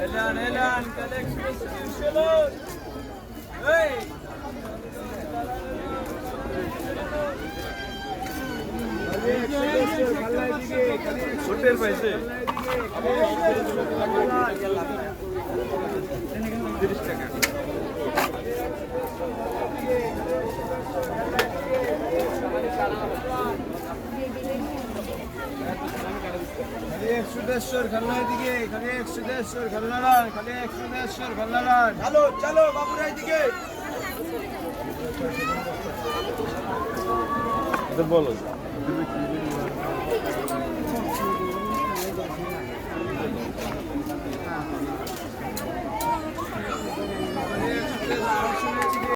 Elan elan collection special. Hey. ছোটের পাইছে টাকা। সুদেশ্বর খান্নার দিকে খালি সুদেশ্বর খান্নারান খালি সুদেশ্বর খান্নারান চলো চলো বাবুরাই দিকে বলো।